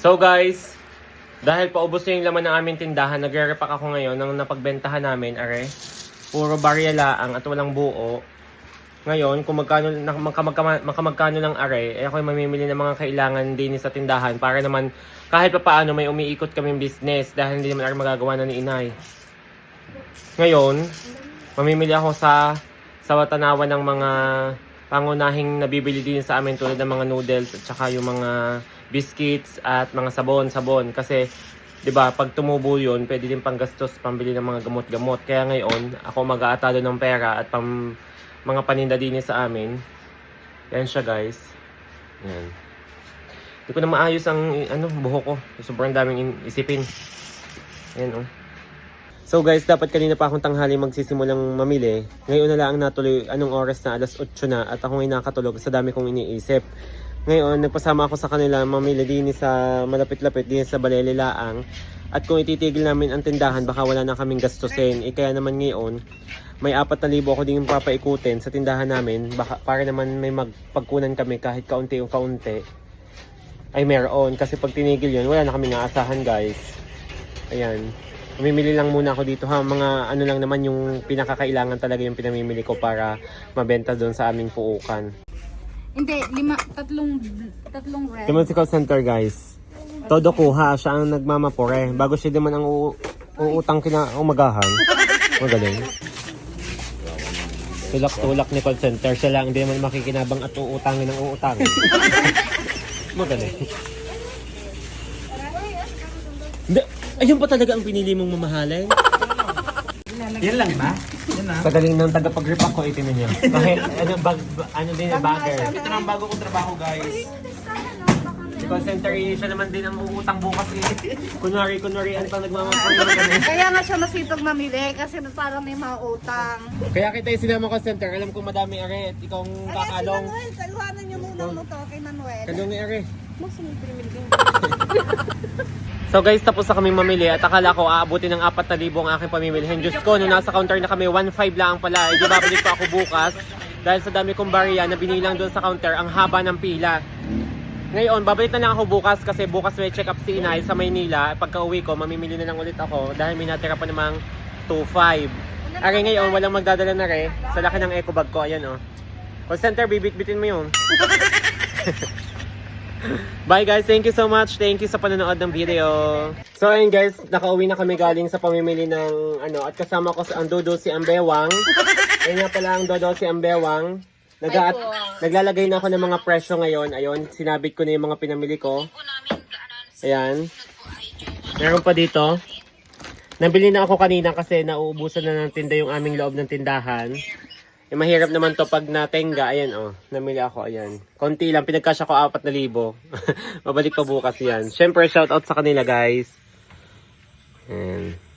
So guys, dahil paubos na yung laman ng aming tindahan, nagre-repack ako ngayon ng napagbentahan namin, are. Puro barya laang at walang buo. Ngayon, kung magkano, na- magka, ng are, eh ako mamimili ng mga kailangan din sa tindahan para naman kahit pa paano may umiikot kaming business dahil hindi naman are magagawa na ni inay. Ngayon, mamimili ako sa sa Watanawa ng mga pangunahing nabibili din sa amin tulad ng mga noodles at saka yung mga biscuits at mga sabon-sabon. Kasi 'di ba pag tumubo yun pwede din panggastos pambili ng mga gamot-gamot. Kaya ngayon ako mag-aatado ng pera at pam, mga paninda din sa amin. Yan siya guys. Yan. Hindi ko na maayos ang ano buhok ko. Sobrang daming in- isipin. Yan oh So guys, dapat kanina pa akong tanghali magsisimulang mamili. Ngayon na lang natuloy anong oras na alas 8 na at ako ngayon nakatulog sa dami kong iniisip. Ngayon, nagpasama ako sa kanila mamili din sa malapit-lapit din sa Balele Laang. At kung ititigil namin ang tindahan, baka wala na kaming gastusin. Eh kaya naman ngayon, may 4,000 ako din papaikutin sa tindahan namin baka, para naman may magpagkunan kami kahit kaunti o kaunti. Ay meron kasi pag tinigil yun, wala na kaming aasahan guys. Ayan. Mamimili lang muna ako dito ha. Mga ano lang naman yung pinakakailangan talaga yung pinamimili ko para mabenta doon sa aming puukan. Hindi, lima, tatlong, tatlong red. Musical center guys. Todo kuha. Siya ang nagmamapore. Bago siya naman ang uu- uutang kina umagahan. Magaling. Tulak-tulak ni call center. Siya lang hindi naman makikinabang at uutangin ng uutangin. Magaling. Hindi. Ayun pa talaga ang pinili mong mamahalin? Yan lang ba? Yan na. Sa galing ng tagapag-repack ko, itin niyo. Bakit, ano, bag, ba- ano din, bagger. Ito na ang bago kong trabaho guys. Si call center, eh, siya naman din ang uutang bukas eh. Kunwari, kunwari, ano pang ganun. Kaya nga siya masipag mamili kasi parang may mga utang. Kaya kita yung sinama call center, alam kong madami are, at ikaw ang kakalong. Manuel, saluhanan niyo muna mo to kay Manuel. Kalong are. Mas may pinamili ka. So guys, tapos na kaming mamili at akala ko aabutin ng 4,000 ang aking pamimilihin. Diyos ko, nung nasa counter na kami, 1,500 lang pala. Hindi babalik pa ako bukas dahil sa dami kong barya na binilang doon sa counter, ang haba ng pila. Ngayon, babalik na lang ako bukas kasi bukas may check up si Inay sa Maynila. Pagka uwi ko, mamimili na lang ulit ako dahil may natira pa namang 2,500. Ari ngayon, walang magdadala na re. Sa laki ng eco bag ko, ayan oh. Call center, bibit-bitin mo yun. Bye guys, thank you so much. Thank you sa panonood ng video. So ayun guys, nakauwi na kami galing sa pamimili ng ano at kasama ko sa ang si Ambewang. Ayun nga pala ang Dodo si Ambewang. Nag naglalagay na ako ng mga presyo ngayon. Ayun, sinabit ko na yung mga pinamili ko. Ayan. Meron pa dito. Nabili na ako kanina kasi nauubusan na ng tinda yung aming loob ng tindahan. Eh, mahirap naman to pag natenga. Ayan, oh. Namili ako, ayan. Konti lang. Pinagkasya ko 4,000. Mabalik pa bukas yan. Siyempre, shoutout sa kanila, guys. Ayan.